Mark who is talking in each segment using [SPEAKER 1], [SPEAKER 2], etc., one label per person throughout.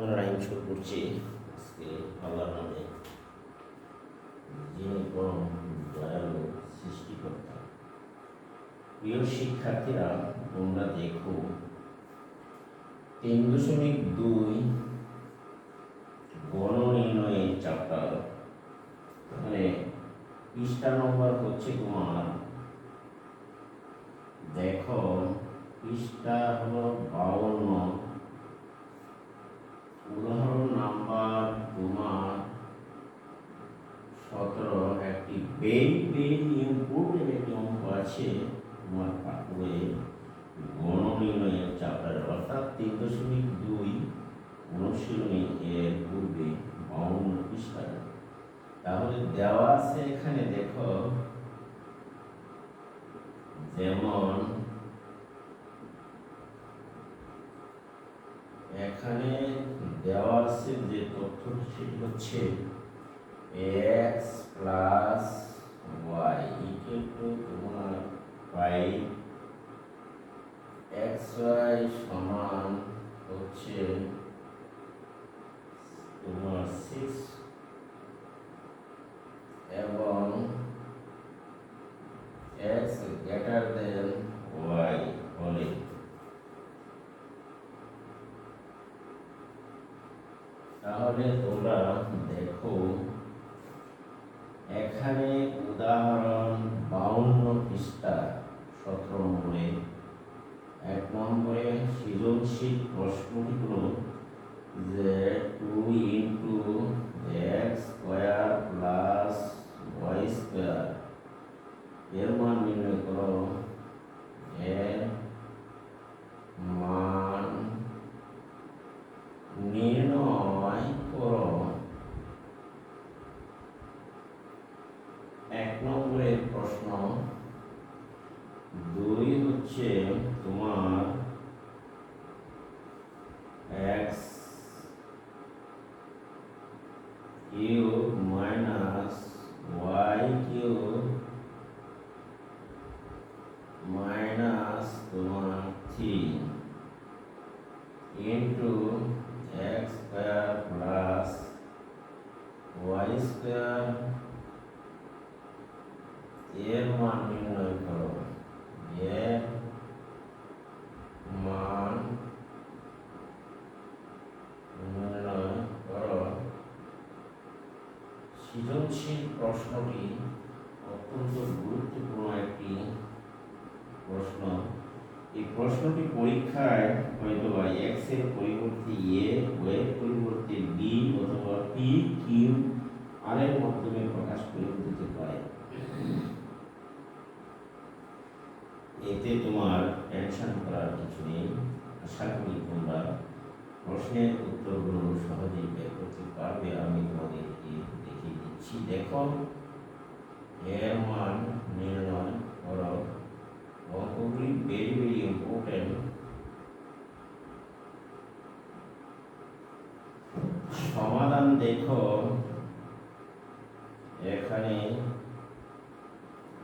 [SPEAKER 1] আমরা রাইম শুরু করছি। আজকে আল্লাহর নামে যিনি পরম দয়ালু সৃষ্টিকর্তা। প্রিয় শিক্ষার্থীরা, তোমরা দেখো, তিন দশমিক দুই গণ নির্ণয়ের চ্যাপ্টার মানে পৃষ্ঠা নম্বর হচ্ছে তোমার, দেখো, পৃষ্ঠা হলো বাউন্ন উদাহরণ নাম্বার তোমার সতেরো, একটি বেই বেই ইম্পর্টেন্ট একটি অঙ্ক আছে, তোমার পাঠে গণ নির্ণয়ের অর্থাৎ তিন দশমিক দুই অনুশীলনী এর পূর্বে বাউন্ন পৃষ্ঠায়। তাহলে দেওয়া আছে এখানে, দেখো, যেমন এখানে দেওয়া আছে যে তথ্য সেটি হচ্ছে x plus y equal to তোমার ফাইভ এক্স ওয়াই সমান হচ্ছে তোমার সিক্স এবং এক্স গ্রেটার দেন ওয়াই হলে তাহলে তোমরা দেখো এখানে উদাহরণ বাউন্ন পৃষ্ঠা সতেরো নম্বরে এক নম্বরে সৃজনশীল প্রশ্নটি হলো যে, two into x square plus y square, এর মান নির্ণয় করো। এর মান নির্ণয় করো এক নম্বরের প্রশ্ন, দুই হচ্ছে তোমার x cube minus y cube minus তোমার three into x square plus y square এর মান নির্ণয় করো এর মান নির্ণয় করো সৃজনশীল প্রশ্নটি অত্যন্ত গুরুত্বপূর্ণ একটি প্রশ্ন এই প্রশ্নটি পরীক্ষায় হয়তো বা এক্সের পরিবর্তে এ ওয়াই এর পরিবর্তে বি অথবা পি কিউ আর এর প্রকাশ করে দিতে পারে। এতে তোমার টেনশন করার কিছু নেই। আশা করি তোমরা প্রশ্নের উত্তরগুলো সহজেই বের করতে পারবে। আমি তোমাদেরকে দেখিয়ে দিচ্ছি। দেখো, এর মান নির্ণয় করো। অঙ্কগুলি ভেরি ভেরি ইম্পর্টেন্ট সমাধান দেখো। এখানে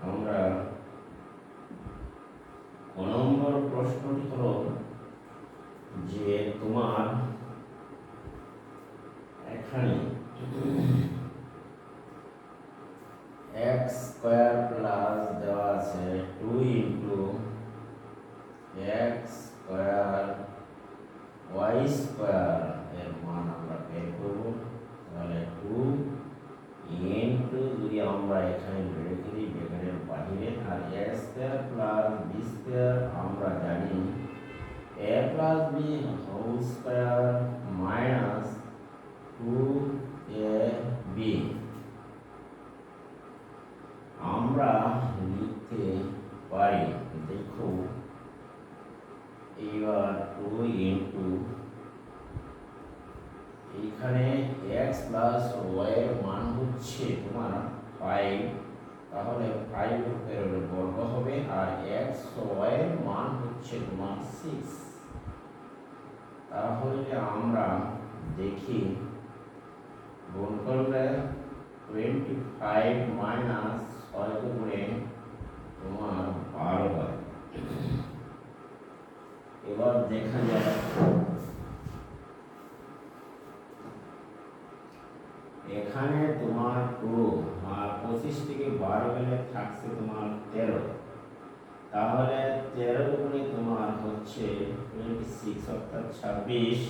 [SPEAKER 1] আমরা ক নম্বর প্রশ্নটি হলো যে তোমার এখানে এক্স স্কোয়ার প্লাস দেওয়া আছে two into x square y square এর মান আমরা বের করব। তাহলে টু ইন্টু যদি আমরা এখানে রেখে দিই ব্র্যাকেটের বাহিরে আর a square plus b square আমরা জানি a plus b whole square minus two a b আমরা লিখতে পারি দেখো এবার টু ইন্টু এখানে এক্স প্লাস ওয়াই এর মান হচ্ছে তোমার ফাইভ তাহলে ফাইভ এর বর্গ হবে আর এক্স ওয়াই এর মান হচ্ছে তোমার সিক্স তাহলে আমরা দেখি গুণ করলে টোয়েন্টি ফাইভ মাইনাস ছয় করে তোমার বারো হয়। এবার দেখা যায় এখানে তোমার টু আর পঁচিশ থেকে বারো গেলে থাকছে তোমার তেরো। তাহলে তেরো গুণে তোমার হচ্ছে টোয়েন্টি সিক্স অর্থাৎ ছাব্বিশ।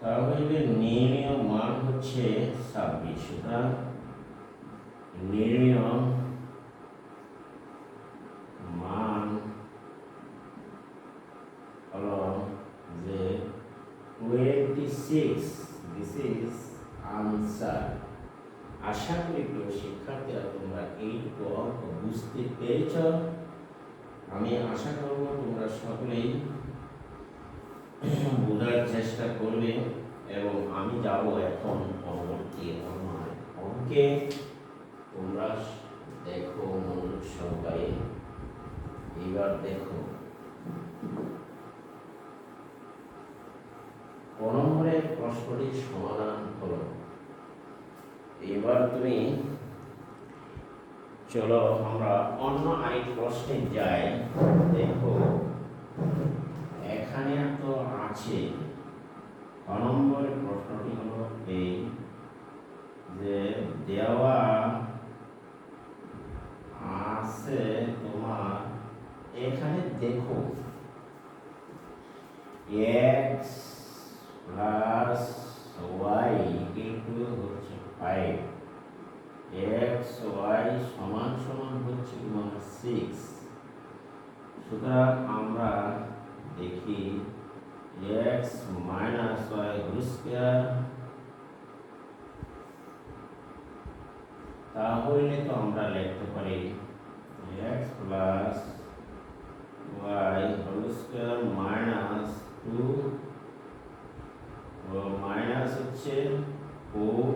[SPEAKER 1] তাহলে নির্ণীয় মান হচ্ছে ছাব্বিশ। সুতরাং নির্ণীয় মান হলো যে twenty six this is answer আশা করি প্রিয় শিক্ষার্থীরা, তোমরা এই অঙ্ক বুঝতে পেরেছ। আমি আশা করব তোমরা সকলেই বোঝার চেষ্টা করবে এবং আমি যাব এখন পরবর্তী অন্য অঙ্কে। তোমরা দেখো মনোযোগ সহকারে এবার দেখো। নম্বরের প্রশ্নটির সমাধান হলো এবার তুমি চলো আমরা অন্য আরেক প্রশ্নে যাই। দেখো, এখানে তো আছে। ক নম্বরের প্রশ্নটি হলো এই যে দেওয়া আছে তোমার, এখানে দেখো, x plus y equal five x y সমান সমান হচ্ছে তোমার সিক্স সুতরাং আমরা দেখি x minus y whole square তাহলে তো আমরা লিখতে পারি x plus y whole square minus two minus হচ্ছে ফোর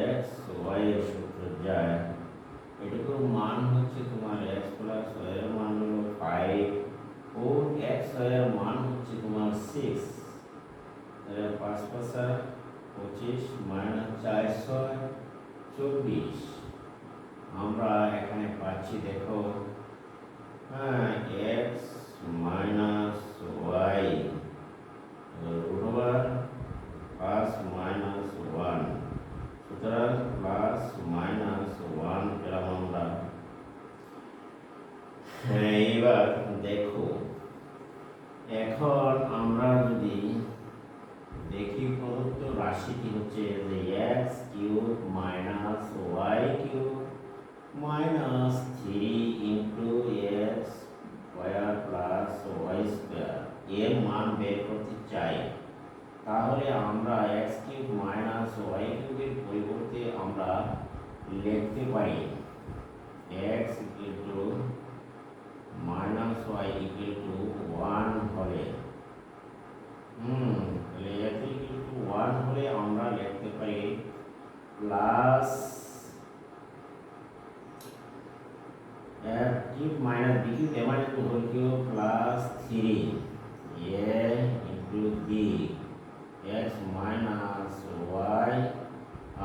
[SPEAKER 1] এক্স ওয়াই এর সূত্র যায় এটুকুর মান হচ্ছে তোমার এক্স প্লাস ওয়াই এর মান হলো ফাইভ ফোর এক্স ওয়াই এর মান হচ্ছে তোমার সিক্স তাহলে পাঁচ পাঁচা পঁচিশ মাইনাস চার ছয় চব্বিশ আমরা এখানে পাচ্ছি দেখো হ্যাঁ x minus y root over plus minus one সুতরাং প্লাস মাইনাস ওয়ান পেলাম আমরা হ্যাঁ এইবার দেখো এখন আমরা যদি দেখি প্রদত্ত রাশিটি হচ্ছে যে x cube minus y cube minus three into x square plus y square. এর মান বের করতে চাই। তাহলে আমরা এক্স কিউব মাইনাস ওয়াই কিউবের পরিবর্তে আমরা লিখতে পারি x equal to minus y equal to one হলে, হুম, তাহলে এক্স ইকুয়াল টু ওয়ান হলে আমরা লিখতে পারি plus f cube minus b cube m into whole cube plus 3 a into b x minus y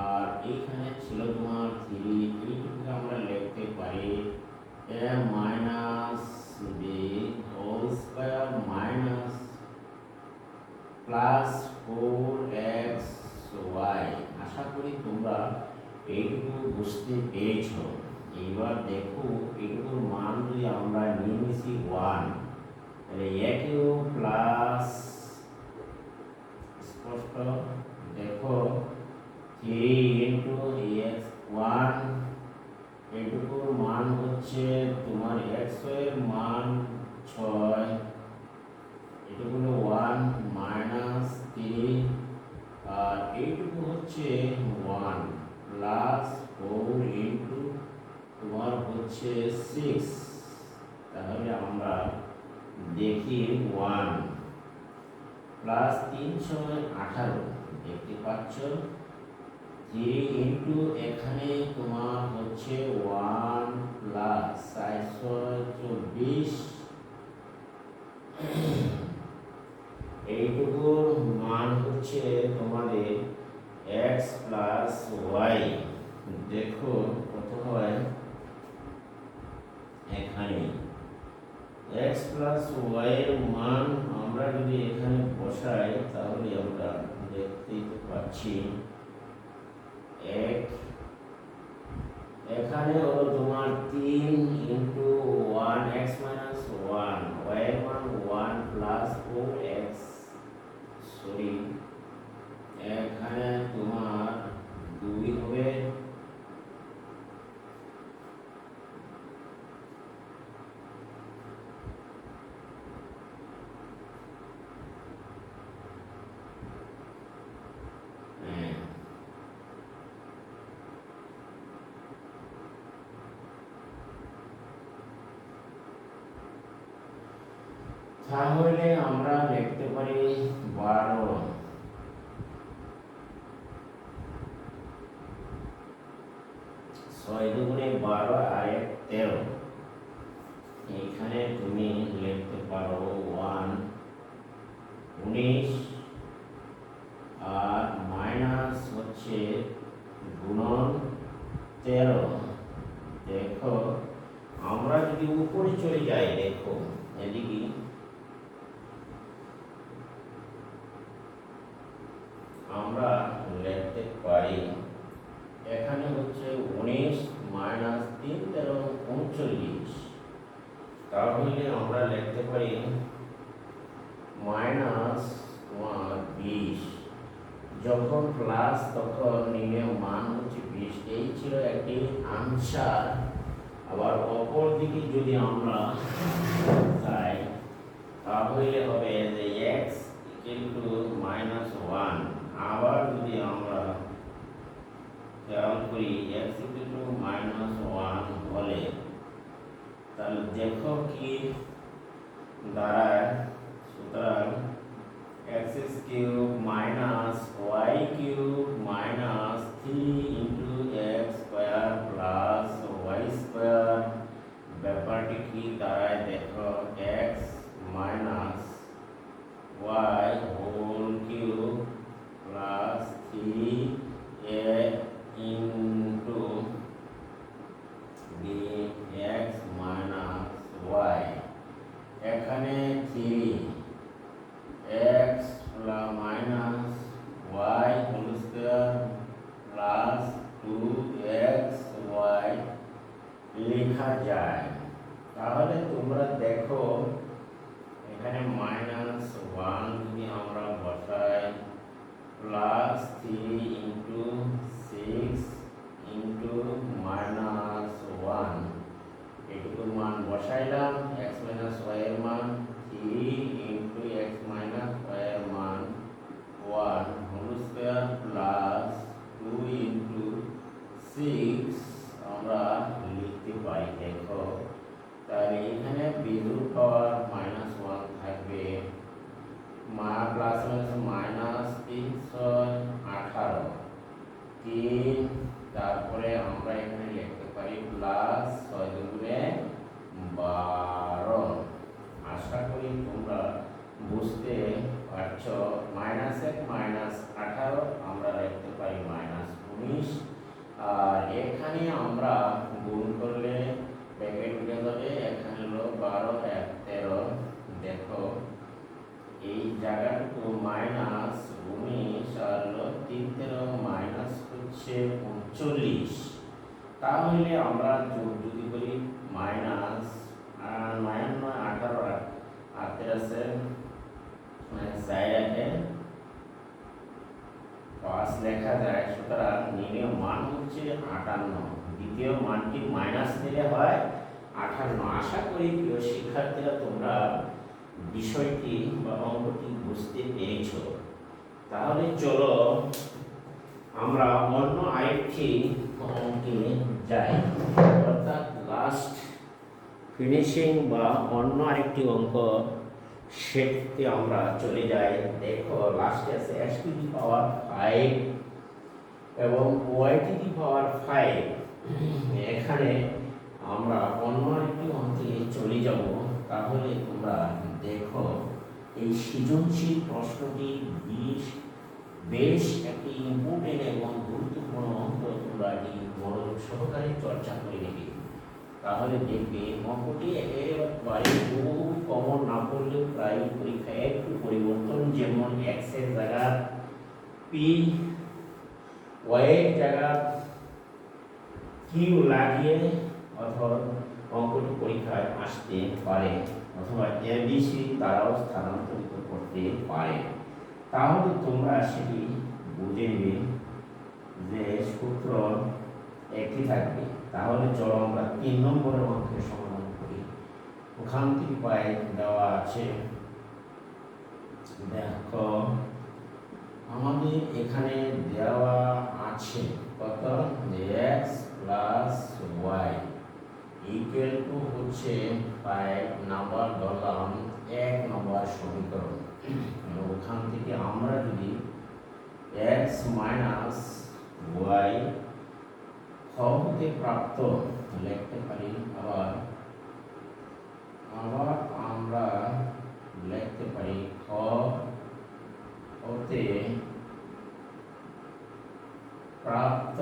[SPEAKER 1] আর এখানে ছিল তোমার থ্রি এইটুকু আমরা লিখতে পারি a minus b whole square minus plus four x y আশা করি তোমরা এইটুকু বুঝতে পেরেছ এইবার দেখো এটুকুর মান যদি আমরা নিয়ে নিছি ওয়ান তাহলে একেও প্লাস স্পষ্ট দেখো থ্রি ইন্টু এক্স ওয়ান এটুকুর মান হচ্ছে তোমার এক্সের মান ছয় এটুকু হলো ওয়ান মাইনাস থ্রি আর এইটুকু হচ্ছে ওয়ান প্লাস ফোর ইন্টু তোমার হচ্ছে সিক্স তাহলে আমরা দেখি ওয়ান প্লাস তিন ছয় আঠারো, দেখতে পাচ্ছ? থ্রি ইন্টু এখানে তোমার হচ্ছে ওয়ান প্লাস চার ছয় চব্বিশ। এইটুকুর মান হচ্ছে তোমাদের এক্স প্লাস ওয়াই দেখো, কত হয়? এখানে। এক্স প্লাস ওয়াই এর মান আমরা যদি এখানে বসাই, তাহলে আমরা দেখতেই তো পাচ্ছি এক। এখানে হলো তোমার তিন into one x minus one y মান one plus four x sorry এখানে তোমার দুই হবে হ্যাঁ তাহলে আমরা লিখতে পারি বারো ছয় দুগুণে বারো আর এক তেরো। এখানে তুমি লিখতে পারো ওয়ান উনিশ আর মাইনাস হচ্ছে গুণন তেরো দেখো আমরা যদি উপরে চলে যাই দেখো এদিকে আমরা লিখতে পারি এখানে হচ্ছে উনিশ মাইনাস তিন তেরো উনচল্লিশ তাহলে আমরা লিখতে পারি মাইনাস তোমার বিশ যখন প্লাস তখন নিম্নের মান হচ্ছে বিশ এই ছিল একটি আনসার আবার অপর দিকে যদি আমরা যাই তাহলে হবে যে এক্স ইকুয়াল মাইনাস ওয়ান আবার যদি আমরা খেয়াল করি এক্স টু মাইনাস ওয়ান হলে তাহলে দেখো কি দাঁড়ায়, সুতরাং x cube minus y cube minus three into x square plus y square ব্যাপারটি কি দাঁড়ায় দেখো x minus y whole cube plus three a into b x minus y এখানে three x plus minus y whole square plus two x y লেখা যায় তাহলে তোমরা দেখো এখানে মাইনাস ওয়ান যদি আমরা বসাই plus three into six into minus one এটুকু মান বসাইলাম এক্স মাইনাস ওয়াই এর মান three into x minus y এর মান one whole square plus two into six আমরা লিখতে পারি, দেখো। তাহলে এখানে বিন্দুর পাওয়ার মাইনাস ওয়ান থাকবে। মা প্লাস মাইনাস মাইনাস তিন, ছয়, আঠারো। তিন, তারপরে আমরা এখানে লিখতে পারি প্লাস ছয় দুগুণে বারো। আশা করি তোমরা বুঝতে পারছ। মাইনাস এক মাইনাস আঠারো, আমরা লিখতে পারি মাইনাস উনিশ। আর এখানে আমরা গুণ করলে ব্যাকেট উঠে যাবে, এখানে হলো বারো, এক, তেরো। দেখো, এই জায়গাটুকু মাইনাস উনিশ আর হলো তিন, তেরো মাইনাস হচ্ছে উনচল্লিশ। তাহলে আমরা যোগ যদি করি মাইনাস মাইনাস নয় আঠারো আর তেরো আছে মানে পাঁচ লেখা যায় সুতরাং নিম্ন মান হচ্ছে আটান্ন। দ্বিতীয় মানটি মাইনাস দিলে হয় আটান্ন আশা করি প্রিয় শিক্ষার্থীরা, তোমরা বিষয়টি বা অঙ্কটি বুঝতে পেরেছ। তাহলে চলো আমরা অন্য আরেকটি অঙ্কে যাই। অর্থাৎ লাস্ট ফিনিশিং বা অন্য আরেকটি অঙ্ক সেটিতে আমরা চলে যাই, দেখো লাস্টে আছে x to the power five এবং y to the power five এখানে আমরা অন্য একটি অঙ্কে চলে যাব, তাহলে তোমরা দেখো এই সৃজনশীল প্রশ্নটি বেশ বেশ একটি ইম্পর্টেন্ট এবং গুরুত্বপূর্ণ অঙ্ক তোমরা এই মনোযোগ সহকারে চর্চা করে নেবে। তাহলে দেখবে অঙ্কটি একেবারে বহু কমন না পড়লেও প্রায় পরীক্ষায় একটু পরিবর্তন, যেমন এক্সের জায়গা পি ওয়াইয়ের জায়গা কিউ লাগিয়ে অথবা অঙ্কটি পরীক্ষায় আসতে পারে অথবা এবিসি দ্বারাও স্থানান্তরিত করতে পারে। তাহলে তোমরা সেটি বুঝে নেবে যে সূত্র একই থাকবে। তাহলে চলো আমরা তিন নম্বরের অঙ্কের সমাধান করি। ওখান থেকে পাই দেওয়া আছে, দেখো, আমাদের এখানে দেওয়া আছে কত? X plus y equal to হচ্ছে ফাইভ নাম্বার ধরলাম এক নম্বর সমীকরণ। ওখান থেকে আমরা যদি এক্স মাইনাস ওয়াই হতে প্রাপ্ত লিখতে পারি। আবার আবার আমরা লিখতে পারি খ হতে প্রাপ্ত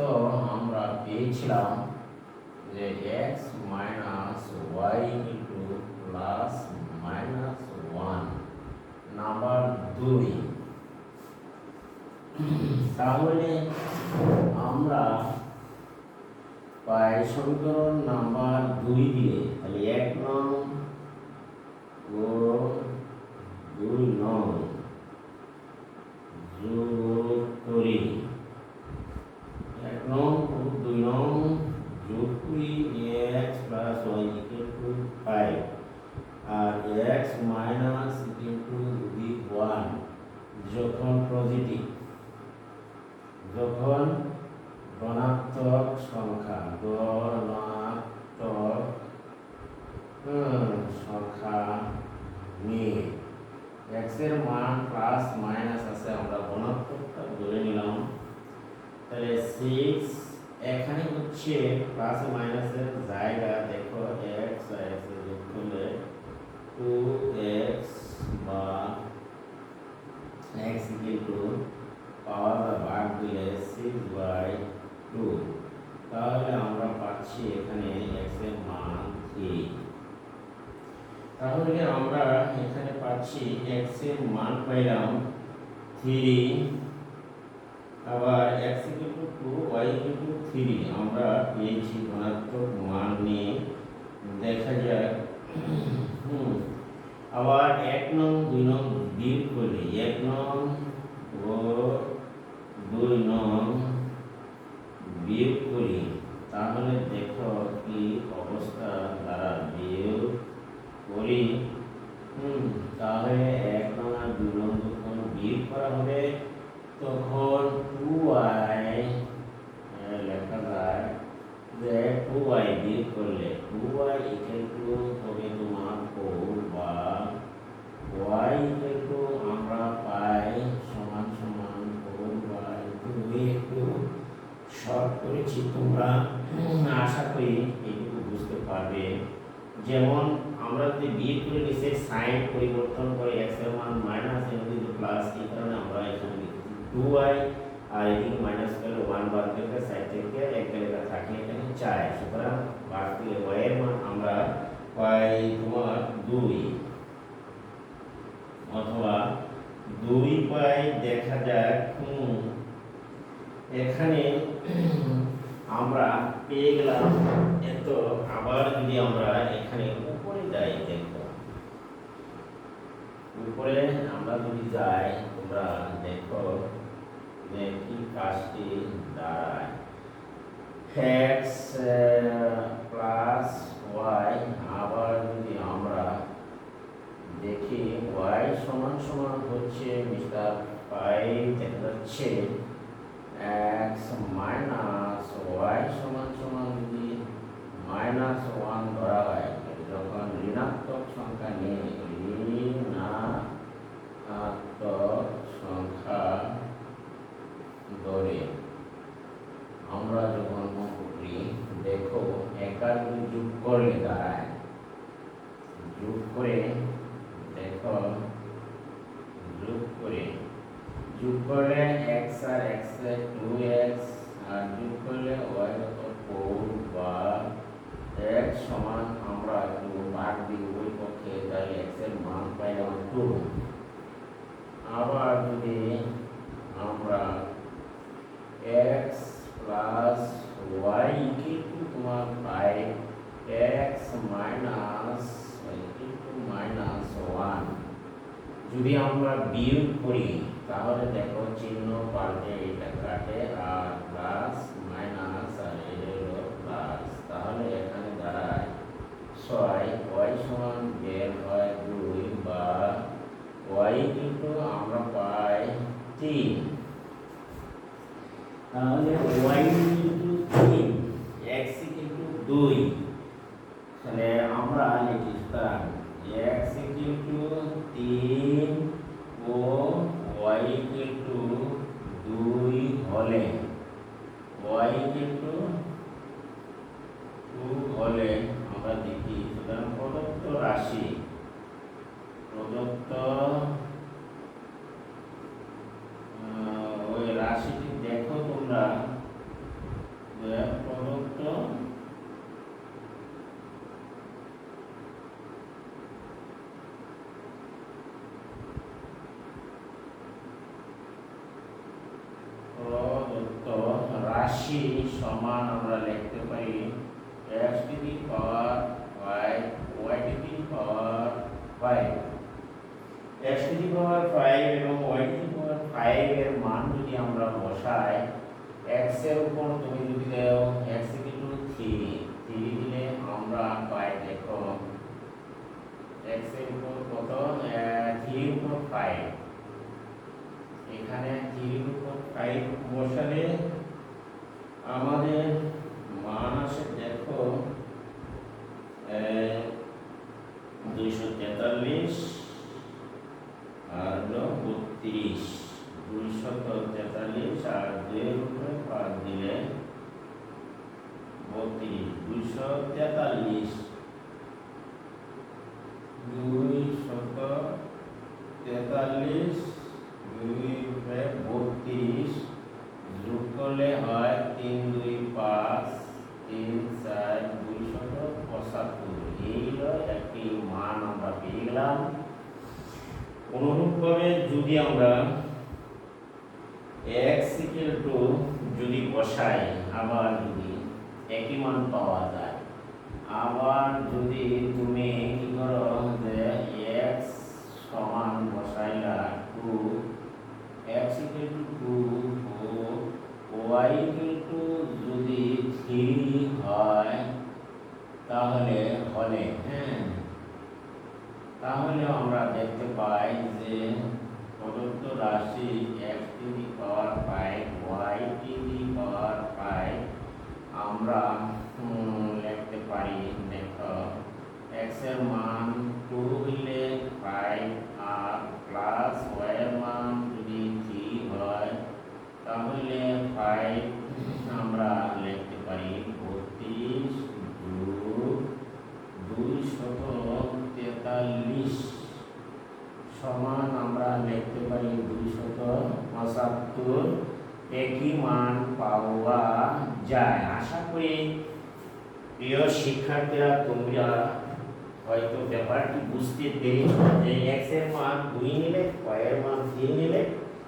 [SPEAKER 1] আমরা পেয়েছিলাম যে x minus y into plus minus one number দুই। তাহলে আমরা পাই সমীকরণ নাম্বার দুই দিয়ে, তাহলে এক নং ও দুই নং যোগ করি। এক নং ও দুই নং যোগ করি, x plus y equal to five R x minus equal to দুই ওয়ান যখন পজিটিভ যখন ধনাত্মক সংখ্যা হুম, সংখ্যা নিয়ে এক্সের মান প্লাস মাইনাস আছে আমরা ধনাত্মকটা ধরে নিলাম। তাহলে সিক্স এখানে হচ্ছে প্লাস মাইনাসের জায়গা দেখো এক্স এক্স যোগ করলে টু এক্স বা এক্স ইকুয়াল টু পাওয়ার ভাগ দিলে সিক্স বাই টু তাহলে আমরা পাচ্ছি এখানে এক্সের মান থ্রি তাহলে আমরা এখানে পাচ্ছি এক্সের মান পাইলাম থ্রি আবার x equal to y equal three আমরা পেয়েছি ধনাত্মক মান নিয়ে, দেখা যাক। আবার এক নং, দুই নং বিয়োগ করলে, এক নং ও দুই নং বিয়োগ করি, তাহলে দেখো কি অবস্থা দ্বারা বিয়োগ করি। তাহলে এক নং আর দুই নং যখন বিয়োগ করা হবে, তখন টু ওয়াই লেখা যায় যে টু ওয়াই বিয়োগ করলে টু ওয়াই ইকুয়াল টু হবে তোমার ফোর বা ওয়াই ইকুয়াল টু আমরা পাই সমান সমান ফোর বাই দুই একটু শর্ট করেছি তোমরা উম, আশা করি এইটুকু বুঝতে পারবে। যেমন আমরা যদি বিয়ে করে নিচে সাইন পরিবর্তন করে এক্সের মান মাইনাস এর মধ্যে প্লাস এই কারণে আমরা এখানে লিখেছি টু ওয়াই আর এদিকে মাইনাস করলে ওয়ান বাদ থেকে সাইড থেকে একটা লেখা থাকে এখানে চার। সুতরাং বাদ দিলে ওয়াই এর মান আমরা পাই তোমার দুই। অথবা দুই পাই দেখা যাক হুম, এখানে আমরা পেয়ে গেলাম। এত, আবার যদি আমরা এখানে উপরে যাই, দেখো। উপরে আমরা যদি যাই, তোমরা দেখো যে কি কাজটি প্লাস ওয়াই আবার যদি আমরা দেখি ওয়াই সমান সমান হচ্ছে মিস্টার ফাইভ দেখা যাচ্ছে এক্স মাইনাস ওয়াই সমান সমান যদি মাইনাস ওয়ান ধরা হয়। যখন ঋণাত্মক সংখ্যা নিয়ে ঋণাত্মক সংখ্যা ধরে, আমরা যখন করি দেখো একার যদি যোগ করলে দাঁড়ায়। যোগ করে, দেখো, যোগ করে যোগ করলে এক্স আর এক্স টু এক্স আর যোগ করলে ওয়াই কত? ফোর বা এক্স সমান আমরা একটু ভাগ দিই ওই পক্ষে তাহলে এক্সের মান পাইলাম টু আবার যদি আমরা এক্স তাহলে দেখো চিহ্ন পাল্টে এটা কাটে আর প্লাস মাইনাস আর এটা হলো প্লাস তাহলে এখানে দাঁড়ায় ছয় ওয়াই সমান বের হয় দুই বা ওয়াই কিন্তু আমরা পাই তিন তাহলে ওয়াই কিন্তু তিন এক্স কিন্তু দুই তাহলে আমরা লিখতাম এক্স কিন্তু তিন ও ওয়াই কিন্তু দুই হলে ওয়াই কিন্তু টু হলে আমরা দেখি। সুতরাং প্রদত্ত রাশি প্রদত্ত আহ, ওই রাশিটি দেখো তোমরা যে প্রদত্ত প্রদত্ত রাশি সমান আমরা লিখতে পারি x to the power five y to the power five x to the power five এবং y to the power five এর মান যদি আমরা বসাই এর উপর তুমি যদি দাও টু থ্রি থ্রি দিলে আমরা পাই দেখো। এক্সের উপর কত? থ্রি উপর ফাইভ এখানে থ্রির উপর ফাইভ বসালে আমাদের মান আসে দেখো দুইশো তেতাল্লিশ আর হলো বত্রিশ। দুইশত তেতাল্লিশ আর দুইয়ের উপরে পাঁচ দিলে বত্রিশ দুইশো তেতাল্লিশ দুই তেতাল্লিশ দুই উপরে বত্রিশ যোগ করলে হয় তিন দুই পাঁচ তিন চার দুই শত পঁচাত্তর একটি মান আমরা পেয়ে গেলাম। অনুরূপভাবে যদি আমরা এক্স ইকুয়াল টু যদি বসাই, আবার যদি একই মান পাওয়া যায়। আবার যদি তুমি কি করো যে এক্স সমান বসাইলা two x equal to two O y equal to যদি থ্রি হয়, তাহলে হলে হ্যাঁ? তাহলে আমরা দেখতে পাই যে প্রদত্ত রাশি x to the power five y to the power five আমরা উম, লিখতে পারি দেখো এক্সের মান টু হইলে ফাইভ আর প্লাস ওয়াই এর মান যদি থ্রি হয় তাহলে ফাইভ আমরা লিখতে পারি বত্রিশ যোগ দুই শত তেতাল্লিশ। সমান আমরা লিখতে পারি দুই শত পঁচাত্তর একই মান পাওয়া যায়। আশা করি প্রিয় শিক্ষার্থীরা, তোমরা হয়তো ব্যাপারটি বুঝতে পেরেছ যে এক্সের মান দুই নিলে এর মান তিন নিলে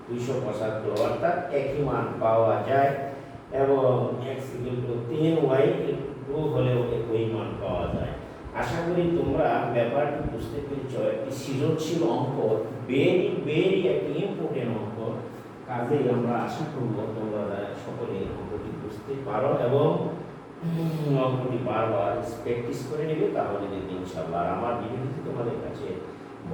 [SPEAKER 1] দুইশো পঁচাত্তর, অর্থাৎ একই মান পাওয়া যায় এবং এক্স ইকুয়াল তিন ওয়াই টু হলেও একই মান পাওয়া যায়। আশা করি তোমরা ব্যাপারটি বুঝতে পেরেছ। একটি সৃজনশীল অঙ্ক ভেরি ভেরি একটি ইম্পর্টেন্ট অঙ্ক। কাজেই আমরা আশা করব তোমরা সকলে অঙ্কটি বুঝতে পারো এবং অঙ্কটি বারবার প্র্যাকটিস করে নেবে, তাহলে দেখবে ইনশাল্লাহ আমার ভিডিওটি তোমাদের কাছে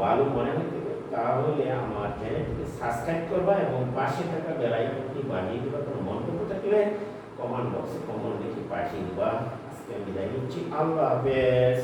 [SPEAKER 1] ভালো মনে হতে তাহলে আমার চ্যানেলটিকে সাবস্ক্রাইব করবা এবং পাশে থাকা বেল আইকনটি বাজিয়ে দিবা। কোনো মন্তব্য থাকলে কমেন্ট বক্সে কমেন্ট লিখে পাঠিয়ে দিবা। আজকে আমি নিচ্ছি। আল্লাহ হাফেজ।